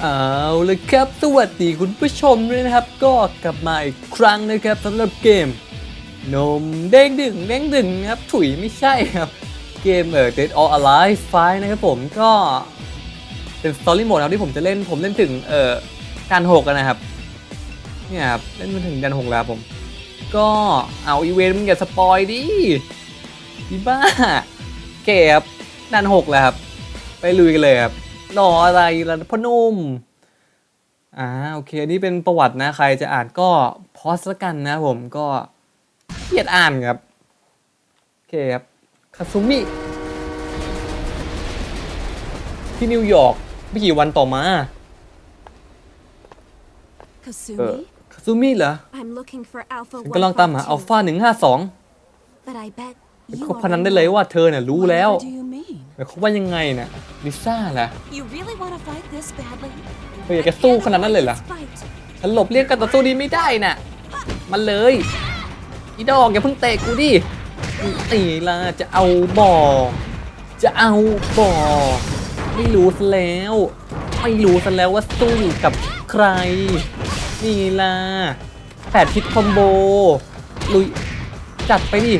เอาเลยครับ สวัสดีคุณผู้ชมด้วยนะครับ ก็กลับมาอีกครั้งนะครับสำหรับเกม นมเด้งดึงเด้งดึงนะครับ ถุยไม่ใช่ครับ เกมเอ่อ Dead or Alive 5นะครับผมก็เป็น Story Mode ครับที่ผมจะเล่นผมเล่นถึงเอ่อการหกนะครับเนี่ยครับเล่นมาถึงดันหกแล้วผม ก็เอาอีเวนต์มึงอย่าสปอยดิอีบ้าเก็บดันหกแล้วครับ ไปลุยกันเลยครับ รออะไรล่ะพ่อหนุ่มอ่าโอเคนี่เป็นประวัตินะใครจะอ่านก็พอสละกันนะผมก็เกียดอ่านครับโอเคครับคาซุมิที่นิวยอร์กไม่กี่วันต่อมาเออ Kasumi? คาซุมิเหรอ I'm looking for Alpha ฉันกำลังตามหาอัลฟาหนึ่งห้าสอง But I bet เป็น you ข้อพนันได้เลยว่าเธอเนี่ยรู้แล้ว What do you mean? แต่เขาว่ายังไงน่ะลิซ่าล่ะ You really want to fight this badly? เธออยากจะสู้ขนาดนั้นเลยเหรอ Let's fight. ฉันหลบเลี่ยงการต่อสู้นี้ไม่ได้น่ะ มันเลย อีดอกอย่าเพิ่งเตะกูดิตีละจะเอาบ่อ จะเอาบ่อ ไม่รู้ซะแล้ว ไม่รู้ซะแล้วว่าสู้กับใคร นี่ล่ะแปดทิศคอมโบ ลุย จัดไปดิ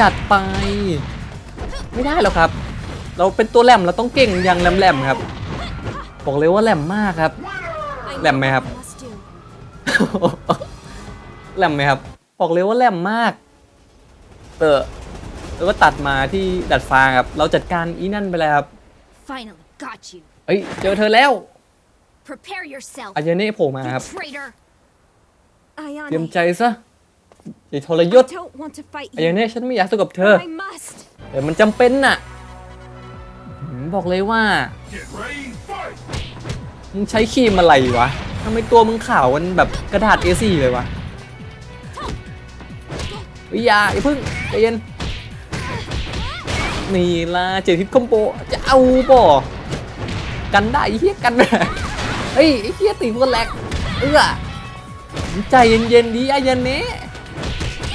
จัดไป ไม่ได้หรอกครับ เราเป็นตัวแหลมเราต้องเก่งอย่างแหลมๆครับ บอกเลยว่าแหลมมากครับ I know แหลมไหมครับ what I must do. แหลมไหมครับ บอกเลยว่าแหลมมาก เออแล้วก็ตัดมาที่ดัดฟ้าครับ เราจัดการอีนั่นไปแล้วครับ Finally got you. เอ้ยเจอเธอแล้ว Prepare yourself, อายาเน่โผล่มา you ครับ traitor. เตรียม Ayane, ใจซะอย่าทรย I ศ don't want to fight อายา you. เน่ฉันไม่อยากสู้กับเธอ I must. แต่มันจำเป็นน่ะหืม บอกเลยว่า Get ready, fight! มึงใช้ครีมอะไรวะทำไมตัวมึงขาวมันแบบกระดาษ A4 เลยวะเฮ้ยอย่าอย่าเพึ่งใจเย็นนี่ล่ะเจทิศคอมโบจะเอาบ่กันได้ไอ้เฮียกันได้เฮ้ยไอ้เฮียตีตัวแหลกเอื้อมึงใจเย็นๆดีอายาเนะ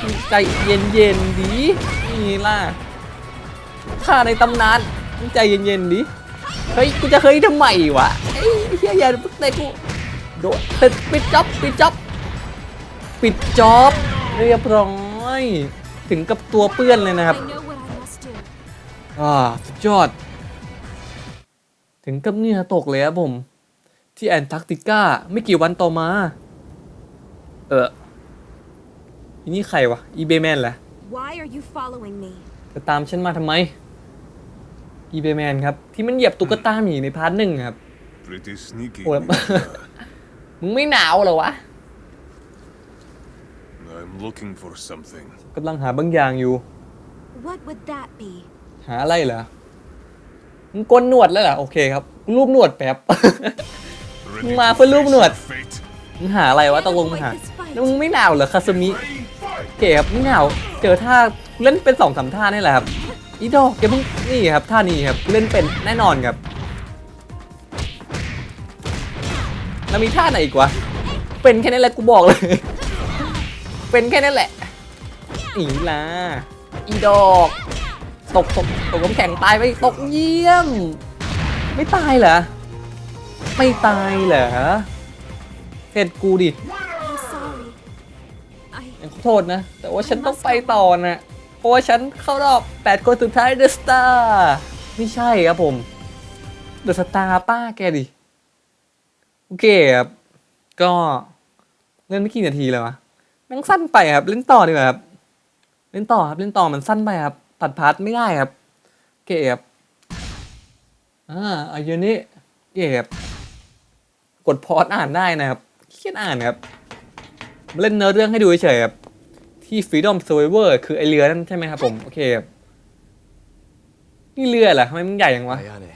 มึงใจเย็นๆดีนี่ล่ะข้าในตำนานมึง ใจเย็นๆดีเฮ้ยกูจะเฮ้ยทำไมวะเอ้ยเฮียอย่าเตะกูโดดปิดปิดจ็อบปิดจ็อบปิดจ็อบเรียบร้อยถึงกับตัวเปื้อนเลยนะครับ I know what I must do. อ่าสุดยอด ถึงกับเหงื่อตกเลยครับผม ที่แอนตาร์กติกาไม่กี่วันต่อมา เอออีนี่ใครวะอีเบแมนแหละ Why are you following me? จะตามฉันมาทำไม อีเบแมนครับ ที่มันเหยียบตุ๊กตาหมีในพาร์ทหนึ่งครับ Pretty sneaky. Well, Nikita. มึงไม่หนาวเหรอวะ I'm looking for something. กำลังหาบางอย่างอยู่ What would that be? หาอะไรเหรอ มึงโกนหนวดแล้วเหรอ โอเคครับ รูปหนวดแป๊บ Ready Ma, to phải luôn face luôn. your fate? มึงหาอะไรวะตกลงมึงหาแล้วมึงไม่หนาวเหรอคาสมิ Ready, fight! เก๋ครับไม่หนาว เจอท่าเล่นเป็นสองสามท่านี่แหละครับ อีดอกแกเพิ่งนี่ครับท่านี้ครับเล่นเป็นแน่นอนครับแล้วมีท่าไหนอีกวะเป็นแค่นี้แหละกูบอกเลย เป็นแค่นั้นแหละอีลาอีดอกตกตกตกน้ำแข็งตายไปตกเยี่ยม ไม่ตายเหรอไม่ตายเหรอเห็ดกูดิ I'm sorry. I ขอโทษนะ แต่ว่าฉันต้องไปต่อนะ เพราะว่าฉันเข้ารอบ 8 คนสุดท้ายเดอะสตาร์ไม่ใช่ครับผมเดอะสตาร์ป้าแกดิ โอเคครับ ก็เล่นไม่กี่นาทีเลยวะแม่งสั้นไปครับ เล่นต่อดีกว่าครับ เล่นต่อครับ เล่นต่อมันสั้นไปครับ ตัดพาร์ทไม่ได้ครับโอเคครับอ่าอายุนี้เก็บกดพอดอ่านได้นะครับเขียนอ่านครับเล่นเนื้อเรื่องให้ดูเฉยครับ ที่ Freedom Survivor คือไอเรือนั่นใช่ไหมครับผม โอเคครับนี่เรือเหรอทำไมมันใหญ่อย่างวะ Ayane,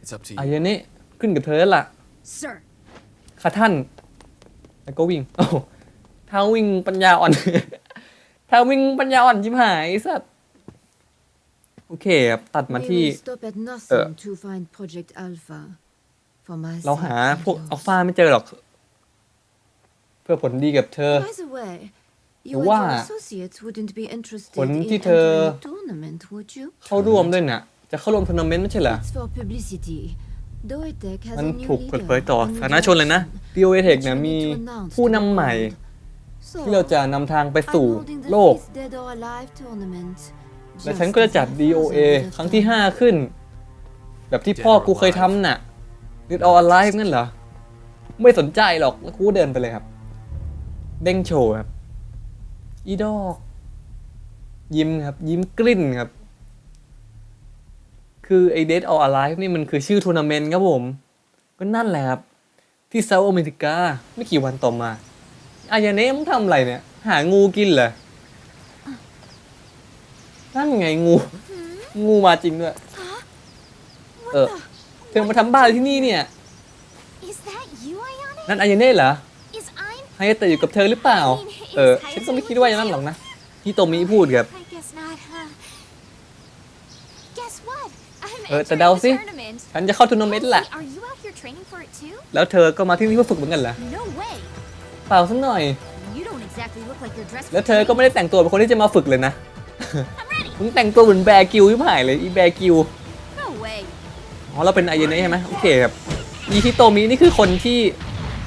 it's up to อา you. ยุนี้ขึ้นกับเธอแล้วล่ะ Sir, ค่ะท่าน แล้วก็วิ่ง โอ้โหถ้าวิ่งปัญญาอ่อน ถ้าวิ่งปัญญาอ่อนชิบหายไอ้สัตว์ โอเคครับตัดมา We ที่ will stop at nothing to find Project Alpha. For my เราหา sake and พวก yours. อัลฟาไม่เจอหรอก เพื่อผลดีกับเธอ By the way, you But and why? your associates wouldn't be interested ผล in ที่ entering เธอ a tournament, would you? เข้าร่วมด้วยน่ะ จะเข้าร่วมทัวร์นาเมนต์ไม่ใช่เหรอ It's for publicity. Doitek has มัน a new ถูกเปิด leader, เผยต่อ a new สาธารณชนเลยนะ direction. DOA Tech เนี่ยมีผู้นำใหม่ So, ที่เราจะนำทางไป I'm สู่ holding the โลก fifth Dead or Alive tournament. และ just ฉันก็จะจัด as my DOA father would ครั้ง have ที่ done. 5ขึ้น แบบที่พ่อกูเคยทำน่ะ Dead or Alive นั่นเหรอ ไม่สนใจหรอกแล้วกูก็เดินไปเลยครับ เด้งโชว์ครับ อีดอก ยิ้มครับ ยิ้มกลิ้นครับ คือไอ Dead or Alive นี่มันคือชื่อทัวร์นาเมนต์ครับผม ก็นั่นแหละครับ ที่เซาท์อเมริกาไม่กี่วันต่อมาอายาเนะมึงทำอะไรเนี่ย หางูกินเหรอนั่นไงงู งูมาจริงด้วย เออ เธอมาทำบ้านที่นี่เนี่ย Is that you, Ayane? นั่นอายาเน่เหรอ Is I'm ไฮายาเตะอยู่กับเธอหรือเปล่า เออฉันก็ไม่คิดว่าอย่างนั้นหรอกนะที่โตมิพูดครับ I guess not, huh? Guess what? I'm เออแต่ entering เดา the สิ tournament. ฉันจะเข้าทัวร์นาเมนต์แหละ Wait, are you out here training for it too? แล้วเธอก็มาที่นี่เพื่อฝึกเหมือนกันเหรอ No way. เปล่าสักหน่อย You don't exactly look like you're dressed แล้ว for เธอก็ไม่ได้แต่งตัวเป็นคนที่จะมาฝึกเลยนะ I'm ready. มึงแต่งตัวเหมือนแบร์กิวที่ผ่ายเลยอีแบร์กิว No way. อ๋อเราเป็นอายาเนะใช่ไหมโอเคครับอีฮิโตมินี่คือคนที่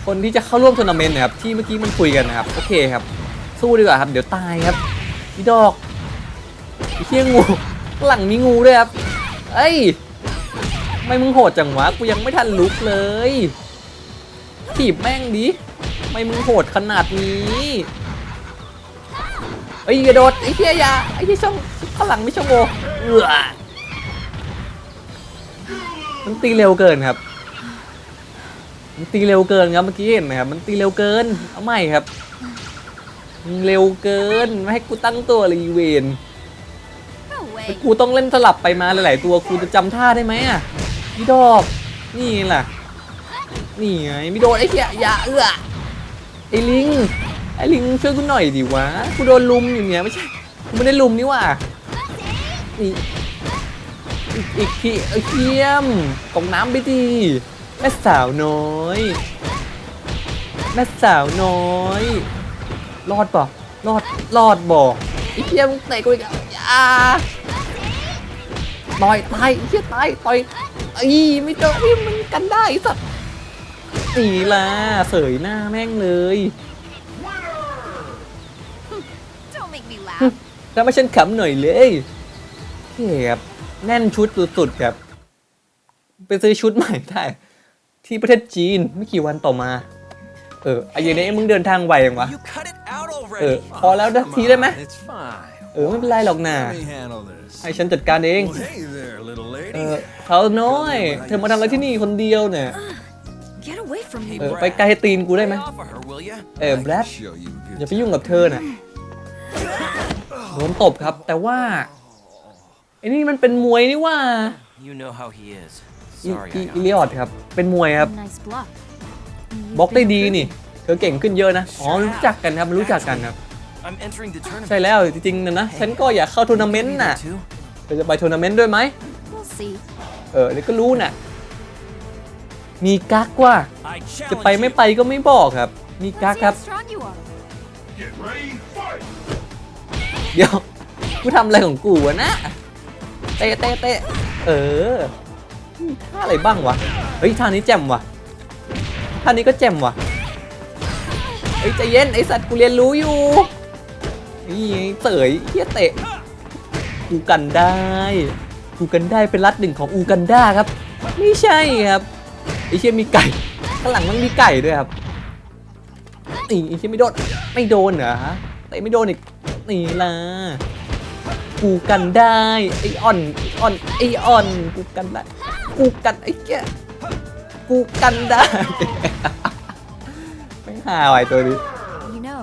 คนที่จะเข้าร่วมทัวร์นาเมนต์นะครับที่เมื่อกี้มันคุยกันนะครับโอเคครับ สู้ดีกว่าครับ เดี๋ยวตายครับอีดอกอีเชี่ยงูข้างหลังมีงูด้วยครับเอ้ยไม่มึงโหดจังวะกูยังไม่ทันลุกเลยถีบแม่งดิไม่มึงโหดขนาดนี้เอ้ยกระโดดไอ้เชี่ยยาไอ้ที่ช่องข้างหลังไม่ช่องโมเออมันตีเร็วเกินครับ มันตีเร็วเกินครับเมื่อกี้เห็นไหมครับมันตีเร็วเกินเอาใหม่ครับมึงเร็วเกินไม่ให้กูตั้งตัวเลยอีเวน No แล้ว way. กูต้องเล่นสลับไปมาหลายๆตัวกูจะจำท่าได้ไหมอะพี่ดอกนี่ไงล่ะนี่ไงไม่โดนไอ้เหี้ยอย่าเอื้อไอ้ลิงไอ้ลิงช่วยกูหน่อยดิวะกูโดนลุมอยู่เนี่ยไม่ใช่กูไม่ได้ลุมนี่หว่านี่อีกอีกทีเอ้ยเขี้ยมตกน้ำไปดี แม่สาวน้อย แม่สาวน้อย รอดป่ะรอด รอดบ่ไอ้เขี้ยมงเตะกูอีกแล้วอย่าต่อยตายไอ้เขี้ยตายต่อยไอ้ไม่เจอพี่มันกันได้ไอ้สัตว์นี่ล่ะเสยหน้าแม่งเลย Don't make me laugh. แล้วมาฉันขำหน่อยเลยเฮ้ครับแน่นชุดสุดๆครับ ไปซื้อชุดใหม่ได้ ที่ประเทศจีนไม่กี่วันต่อมา เออไอ้เยเน่มึงเดินทางไวยังวะ You cut it out เออ already. พอแล้วนะ Come ทีได้ไหม on, It's fine. เออ ไม่เป็นไรหรอกนะ Let me handle this. ให้ฉันจัดการเอง Well, hey there, little เอ lady. อเขาน้อย เธอมาทำอะไรที่นี่คนเดียวเนี่ย Get away from me. เออไปไกลตีนกูได้ไหม Lay off of her, will ya? เออ I แบล็ can show you a good อย่าไปยุ่งกับเธอน่ะโดนตบครับ แต่ว่าไอ้นี่มันเป็นมวยนี่ว่า You know how he is. อี Sorry, อี I อีลิออดครับ เป็นมวยครับ Nice block. บล็อกได้ดีนี่ เธอเก่งขึ้นเยอะนะ อ๋อรู้จักกันครับรู้จักกันครับ I'm entering the tournament. ใช่แล้วจริงๆนะนะ ฉันก็อยากเข้าทัวร์นาเมนต์น่ะ too. เธอจะไปทัวร์นาเมนต์ด้วยไหม We'll see. เออเดี๋ยวก็รู้น่ะ มีกักว่า I จะ challenge ไปไม่ you. ไปก็ไม่บอกครับ มีกั Let's ก see ครับ how strong you are. Get ready, fight! เดี๋ยว กูทำอะไรของกูวะนะ เตะเตะเตะเออมี ท่าอะไรบ้างวะ เฮ้ยท่านี้แจ่มวะท่านี้ก็แจ่มวะเฮ้ยใจเย็นไอสัตว์กูเรียนรู้อยู่ นี่ไงเตยเฮียเตะ อูกันได้ อูกันได้เป็นรัฐหนึ่งของอูกันดาครับ ไม่ใช่ครับ ไอเชี่ยมีไก่ ข้างหลังมันมีไก่ด้วยครับ นี่ไอเชี่ยไม่โดน ไม่โดนเหรอฮะเตะไม่โดนอีก นี่ล่ะกูกันได้ ไออ่อนไอ้อ่อน ไออ่อน กูกันได้ กูกันไอ้แกกูกันได้ ไม่หาไว้ตัวนี้ You know,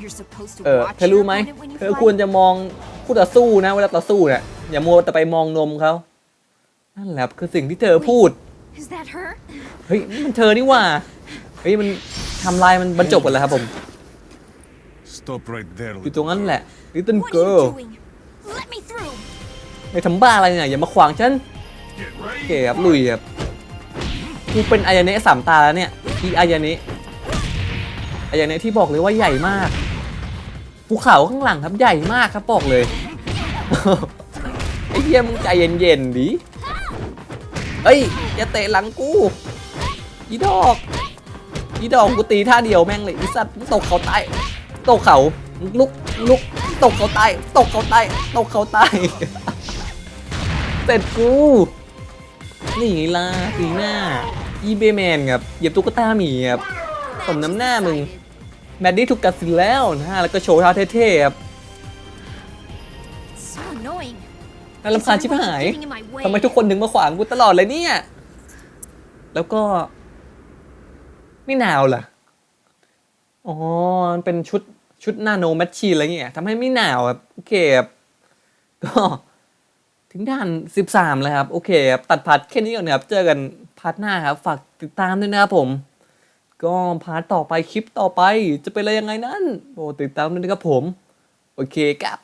you're supposed to เออ watch เธอรู้ your ไหม opponent when you เธอ fight. ควรจะมองคู่ต่อสู้นะเวลาต่อสู้เนี่ยอย่ามัวแต่ไปมองนมเขานั่นแหละคือสิ่งที่เธอพูด Is that her? เฮ้ยนี่มันเธอนี่หว่า เฮ้ยมันทำลายมันบรรจบกันแล้วครับผม Stop right there, อยู่ little ตรงนั้นแหละ little What are girl you doing? Let me through. ไม่ทำบ้าอะไรเนี่ยอย่ามาขวางฉัน โอเคครับลุยครับกูเป็นอายาเนะสามตาแล้วเนี่ยอีอายาเนะอายาเนะที่บอกเลยว่าใหญ่มากภูเขาข้างหลังครับใหญ่มากครับบอกเลยไอ้เหี้ยมึงใจเย็นๆดิเอ้ยอย่าเตะหลังกูอีดอกอีดอกกูตีท่าเดียวแม่งเลยอีสัตว์ตกเขาตายตกเขาลุกลุกตกเขาตายตกเขาตายตกเขาตายเสร็จกู นี่ไงล่ะตีหน้าอีเบแมนครับเหยียบตุ๊กตาหมีครับสมน้ำหน้ามึงแมดดี้ถูกกัดสินแล้วนะฮะแล้วก็โชว์ท่าเท่ๆครับ So annoying. น่ารำคาญชิบหาย Getting in my way. ทำไมทุกคนถึงมาขวางกูตลอดเลยเนี่ย แล้วก็ ไม่หนาวเหรออ๋อมันเป็นชุดชุดนาโนแมชชีนอะไรเงี้ยทำให้ไม่หนาวครับโอเคครับก็ ถึงด่าน 13 แล้วครับ โอเคครับ ตัดพาร์ทแค่นี้ก่อนนะครับ เจอกันพาร์ทหน้าครับ ฝากติดตามด้วยนะครับผม ก็พาร์ทต่อไปคลิปต่อไปจะเป็นอะไรยังไงนั้นโอ้ติดตามด้วยนะครับผม โอเคครับ